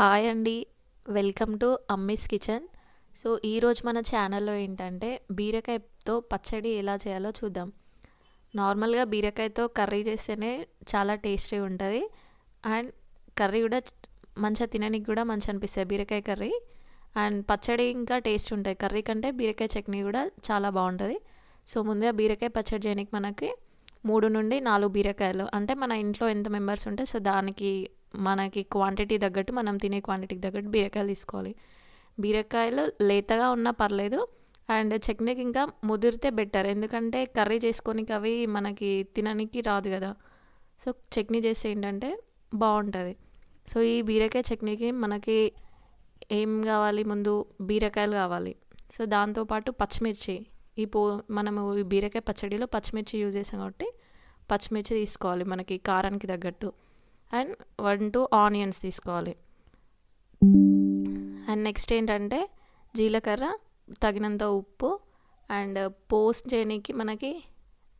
Hi అండి. Welcome to Ammi's kitchen. So ఈరోజు మన ఛానల్లో ఏంటంటే బీరకాయతో పచ్చడి ఎలా చేయాలో చూద్దాం. నార్మల్గా బీరకాయతో కర్రీ చేస్తేనే చాలా టేస్టీ ఉంటుంది. అండ్ కర్రీ కూడా మంచిగా తినడానికి కూడా మంచి అనిపిస్తుంది బీరకాయ కర్రీ. అండ్ పచ్చడి ఇంకా టేస్ట్ ఉంటుంది కర్రీ కంటే బీరకాయ చట్నీ కూడా చాలా బాగుంటుంది. సో ముందుగా బీరకాయ పచ్చడి చేయడానికి మనకి మూడు నుండి నాలుగు బీరకాయలు అంటే మన ఇంట్లో ఎంత మెంబర్స్ ఉంటే సో దానికి మనకి క్వాంటిటీ తగ్గట్టు మనం తినే క్వాంటిటీకి తగ్గట్టు బీరకాయలు తీసుకోవాలి. బీరకాయలు లేతగా ఉన్నా పర్లేదు అండ్ చట్నీకి ఇంకా ముదిరితే బెటర్ ఎందుకంటే కర్రీ చేసుకోనికి అవి మనకి తిననికి రాదు కదా. సో చట్నీ చేస్తే ఏంటంటే బాగుంటుంది. సో ఈ బీరకాయ చట్నీకి మనకి ఏం కావాలి ముందు? బీరకాయలు కావాలి. సో దాంతోపాటు పచ్చిమిర్చి. ఈ పో మనము ఈ బీరకాయ పచ్చడిలో పచ్చిమిర్చి యూజ్ చేసాం కాబట్టి పచ్చిమిర్చి తీసుకోవాలి మనకి కారానికి తగ్గట్టు. అండ్ వన్ టూ ఆనియన్స్ తీసుకోవాలి. అండ్ నెక్స్ట్ ఏంటంటే జీలకర్ర తగినంత ఉప్పు అండ్ పోస్ట్ చేయడానికి మనకి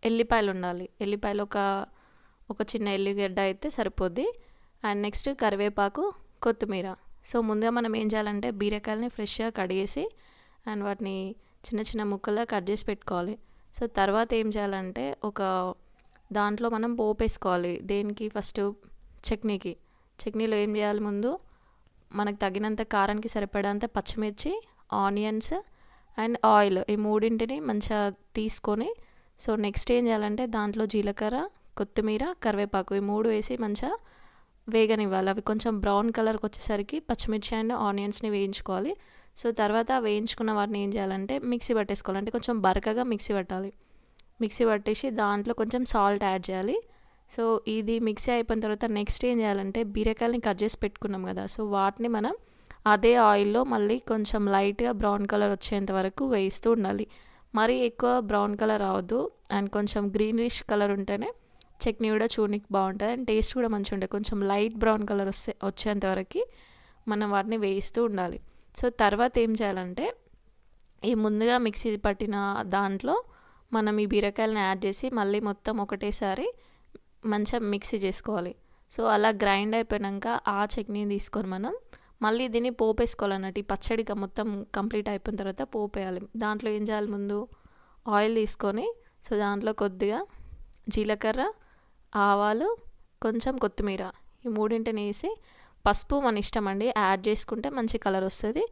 ఎల్లిపాయలు ఉండాలి. ఎల్లిపాయలు ఒక ఒక చిన్న ఎల్లిగడ్డ అయితే సరిపోద్ది. అండ్ నెక్స్ట్ కరివేపాకు కొత్తిమీర. సో ముందుగా మనం ఏం చేయాలంటే బీరకాయలని ఫ్రెష్గా కడిగేసి అండ్ వాటిని చిన్న చిన్న ముక్కల్లా కట్ చేసి పెట్టుకోవాలి. సో తర్వాత ఏం చేయాలంటే ఒక దాంట్లో మనం పోపు వేసుకోవాలి దేనికి? ఫస్ట్ చట్నీకి. చట్నీలో ఏం చేయాలి ముందు? మనకు తగినంత కారానికి సరిపడంత పచ్చిమిర్చి ఆనియన్స్ అండ్ ఆయిల్ ఈ మూడింటిని మంచిగా తీసుకొని సో నెక్స్ట్ ఏం చేయాలంటే దాంట్లో జీలకర్ర కొత్తిమీర కరివేపాకు ఈ మూడు వేసి మంచిగా వేగనివ్వాలి. అవి కొంచెం బ్రౌన్ కలర్కి వచ్చేసరికి పచ్చిమిర్చి అండ్ ఆనియన్స్ని వేయించుకోవాలి. సో తర్వాత వేయించుకున్న వాటిని ఏం చేయాలంటే మిక్సీ పట్టేసుకోవాలి. అంటే కొంచెం బరకగా మిక్సీ పట్టాలి. మిక్సీ పట్టేసి దాంట్లో కొంచెం సాల్ట్ యాడ్ చేయాలి. సో ఇది మిక్సీ అయిపోయిన తర్వాత నెక్స్ట్ ఏం చేయాలంటే బీరకాయలని కట్ చేసి పెట్టుకున్నాం కదా. సో వాటిని మనం అదే ఆయిల్లో మళ్ళీ కొంచెం లైట్గా బ్రౌన్ కలర్ వచ్చేంత వరకు వేయిస్తూ ఉండాలి. మరీ ఎక్కువ బ్రౌన్ కలర్ రావద్దు. అండ్ కొంచెం గ్రీనిష్ కలర్ ఉంటేనే చట్నీ కూడా చూడనికి బాగుంటుంది. అండ్ టేస్ట్ కూడా మంచిగా ఉంటుంది. కొంచెం లైట్ బ్రౌన్ కలర్ వస్తే వచ్చేంత వరకు మనం వాటిని వేయిస్తూ ఉండాలి. సో తర్వాత ఏం చేయాలంటే ఈ ముందుగా మిక్సీ పట్టిన దాంట్లో మనం ఈ బీరకాయలను యాడ్ చేసి మళ్ళీ మొత్తం ఒకటేసారి మంచిగా మిక్సీ చేసుకోవాలి. సో అలా గ్రైండ్ అయిపోయాక ఆ చట్నీని తీసుకొని మనం మళ్ళీ దీన్ని పోపేసుకోవాలన్నట్టు ఈ పచ్చడిగా మొత్తం కంప్లీట్ అయిపోయిన తర్వాత పోపు వేయాలి దాంట్లో ఏం చేయాలి ముందు? ఆయిల్ తీసుకొని సో దాంట్లో కొద్దిగా జీలకర్ర ఆవాలు కొంచెం కొత్తిమీర ఈ మూడింటిని వేసి పసుపు మన ఇష్టం అండి. యాడ్ చేసుకుంటే మంచి కలర్ వస్తుంది.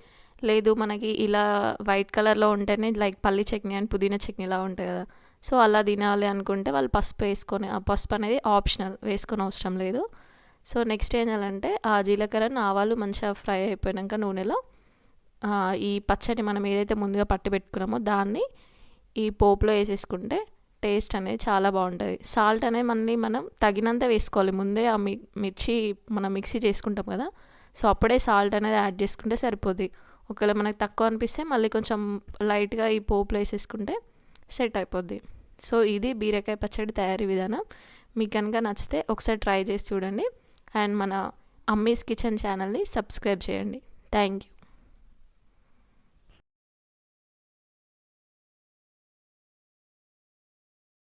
లేదు మనకి ఇలా వైట్ కలర్లో ఉంటేనే లైక్ పల్లి చట్నీ అండ్ పుదీనా చట్నీలా ఉంటాయి కదా. సో అలా తినాలి అనుకుంటే వాళ్ళు పసుపు వేసుకొని ఆ పసుపు అనేది ఆప్షనల్ వేసుకొని అవసరం లేదు. సో నెక్స్ట్ ఏం చేయాలంటే ఆ జీలకర్ర ఆవాలు మంచిగా ఫ్రై అయిపోయాక నూనెలో ఈ పచ్చడి మనం ఏదైతే ముందుగా పట్టి పెట్టుకున్నామో దాన్ని ఈ పోపులో వేసేసుకుంటే టేస్ట్ అనేది చాలా బాగుంటుంది. సాల్ట్ అనేది మళ్ళీ మనం తగినంత వేసుకోవాలి. ముందే ఆ మిర్చి మనం మిక్సీ చేసుకుంటాం కదా సో అప్పుడే సాల్ట్ అనేది యాడ్ చేసుకుంటే సరిపోద్ది. ఒకవేళ మనకు తక్కువ అనిపిస్తే మళ్ళీ కొంచెం లైట్గా ఈ పోపులో వేసేసుకుంటే సెట్ అయిపోద్ది. సో ఇది బీరకాయ పచ్చడి తయారీ విధానం. మీకు కనుక నచ్చితే ఒకసారి ట్రై చేసి చూడండి. అండ్ మన అమ్మీస్ కిచెన్ ఛానల్ని సబ్స్క్రైబ్ చేయండి. Thank you.